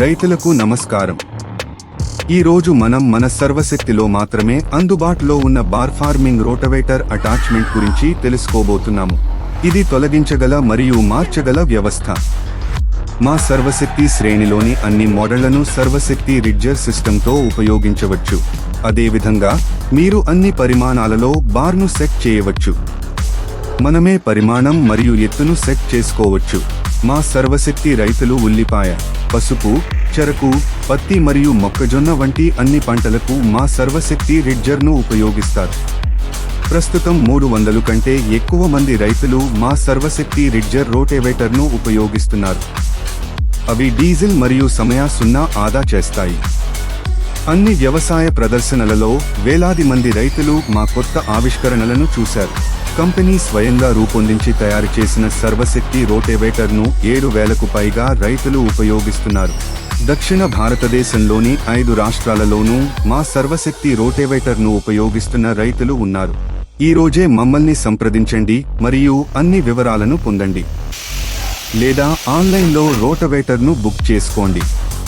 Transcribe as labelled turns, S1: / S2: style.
S1: రైతులకు నమస్కారం. ఈరోజు మనం మన సర్వశక్తిలో మాత్రమే అందుబాటులో ఉన్న బార్ ఫార్మింగ్ రోటవేటర్ అటాచ్మెంట్ గురించి తెలుసుకోబోతున్నాము. ఇది తొలగించగల మరియు మార్చగల వ్యవస్థ. మా సర్వశక్తి శ్రేణిలోని అన్ని మోడళ్ళను సర్వశక్తి రిడ్జర్ సిస్టంతో ఉపయోగించవచ్చు. అదేవిధంగా మీరు అన్ని పరిమాణాలలో బార్ను సెట్ చేయవచ్చు. మనమే పరిమాణం మరియు ఎత్తును సెట్ చేసుకోవచ్చు. మా సర్వశక్తి రైతులు ఉల్లిపాయ పసుపు చెరకు పత్తి మరియు మొక్కజొన్న వంటి అన్ని పంటలకు మా సర్వశక్తి రిడ్జర్ను ఉపయోగిస్తారు. ప్రస్తుతం మూడు వందలు కంటే ఎక్కువ మంది రైతులు మా సర్వశక్తి రిడ్జర్ రోటేవేటర్ను ఉపయోగిస్తున్నారు. అవి డీజిల్ మరియు సమయ సున్నా ఆదా చేస్తాయి. అన్ని వ్యవసాయ ప్రదర్శనలలో వేలాది మంది రైతులు మా కొత్త ఆవిష్కరణలను చూశారు. కంపెనీ స్వయంగా రూపొందించి తయారు చేసిన సర్వశక్తి రోటేవేటర్ను ఏడు వేలకు పైగా రైతులు ఉపయోగిస్తున్నారు. దక్షిణ భారతదేశంలోని ఐదు రాష్ట్రాలలోనూ మా సర్వశక్తి రోటేవేటర్ను ఉపయోగిస్తున్న రైతులు ఉన్నారు. ఈరోజే మమ్మల్ని సంప్రదించండి మరియు అన్ని వివరాలను పొందండి. లేదా ఆన్లైన్లో రోటవేటర్ను బుక్ చేసుకోండి.